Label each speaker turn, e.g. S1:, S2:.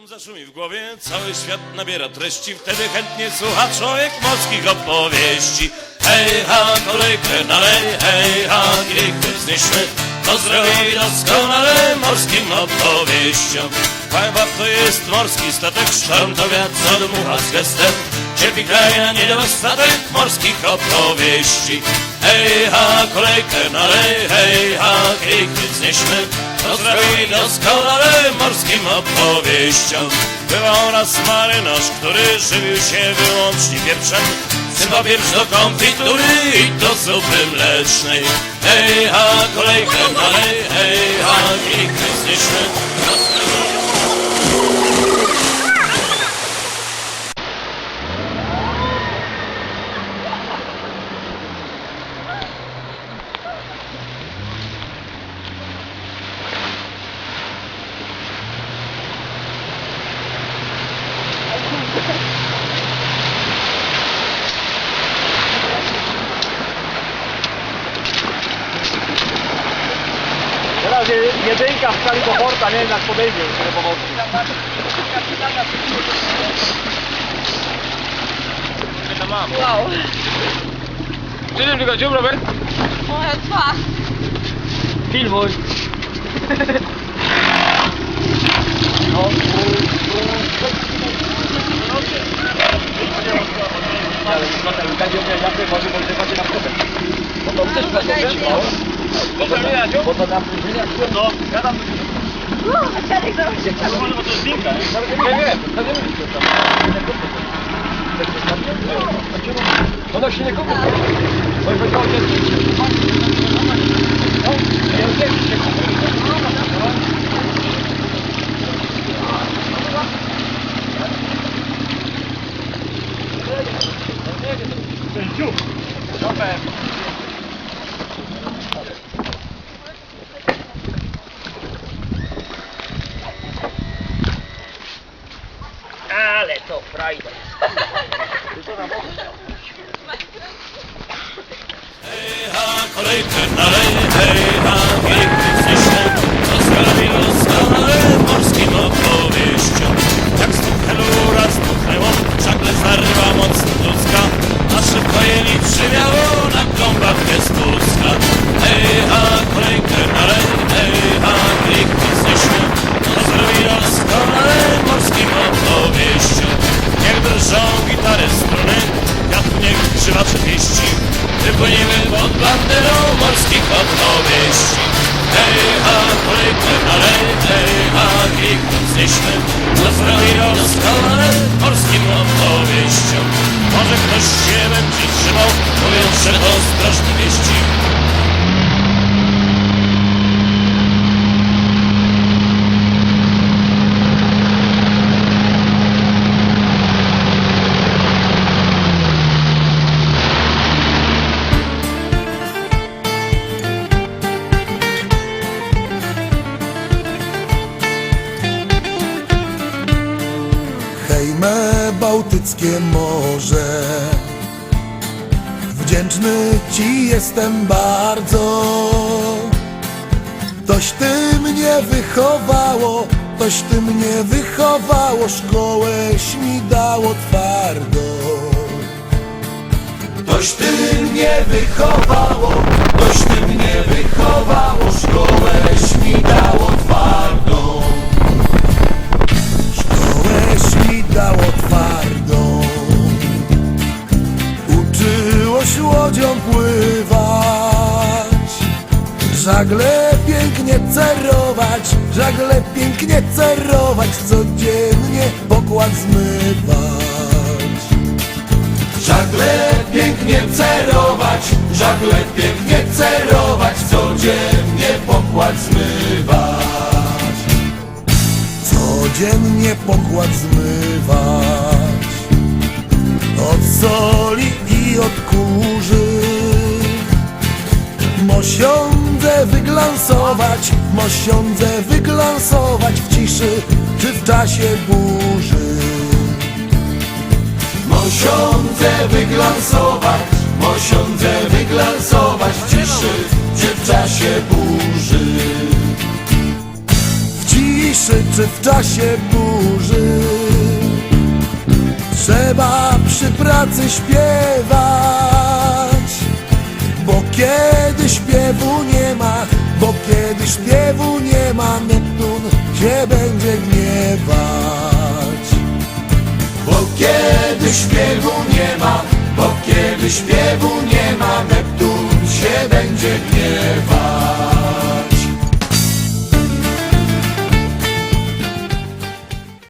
S1: Szum zaszumi w głowie, cały świat nabiera treści, wtedy chętnie słucha człowiek morskich opowieści. Hej, ha, kolejkę nalej, hej, ha, kilkę wznieśmy, to zrobi doskonale morskim opowieściom. Pływa to jest morski statek, sztorm to wiatr, co dmucha z gestem, cierpi kraj niedostatek morskich opowieści. Hej, ha, kolejkę nalej, hej, ha, kilkę wznieśmy, to zrobi doskonale morskim opowieściom. Bywał raz marynarz, który żywił się wyłącznie pieprzem. Sypał pieprz do konfitury i do zupy mlecznej. Hej, ha, kolejkę dalej, hej,
S2: w skali komforta, nie wiem jak podejdzie do tego powodu.
S3: Wow,
S2: Czy tym tylko dziób, Robert?
S3: moja twarz.
S2: Filmuj. No. Ale potem będzie umiał może może będzie na wchodę. Bo to też będzie Ona się nie kupi. Bo powiedział, że dzieci. No, ja wiem, że się kupi. Thank you. Ale to frajda.
S1: Hej, ha, kolejkę dalej,
S4: Bałtyckie Morze. Wdzięczny Ci jestem bardzo. Toś Ty mnie wychowało Toś Ty mnie wychowało Szkołeś mi dało twardo. Toś Ty mnie wychowało Toś Ty mnie wychowało Szkołeś mi dało twardą Żagle pięknie cerować Żagle pięknie cerować Codziennie pokład zmywać. Żagle pięknie cerować Żagle pięknie cerować Codziennie pokład zmywać. Codziennie pokład zmywać. Od soli i od kurzy Mosiądze wyglansować, mosiądze wyglansować w ciszy czy w czasie burzy. Mosiądze wyglansować, mosiądze wyglansować w ciszy czy w czasie burzy. W ciszy czy w czasie burzy. Trzeba przy pracy śpiewać Bo kiedy śpiewu nie ma Bo kiedy śpiewu nie ma Neptun się będzie gniewać. Bo kiedy śpiewu nie ma Bo kiedy śpiewu nie ma Neptun się będzie gniewać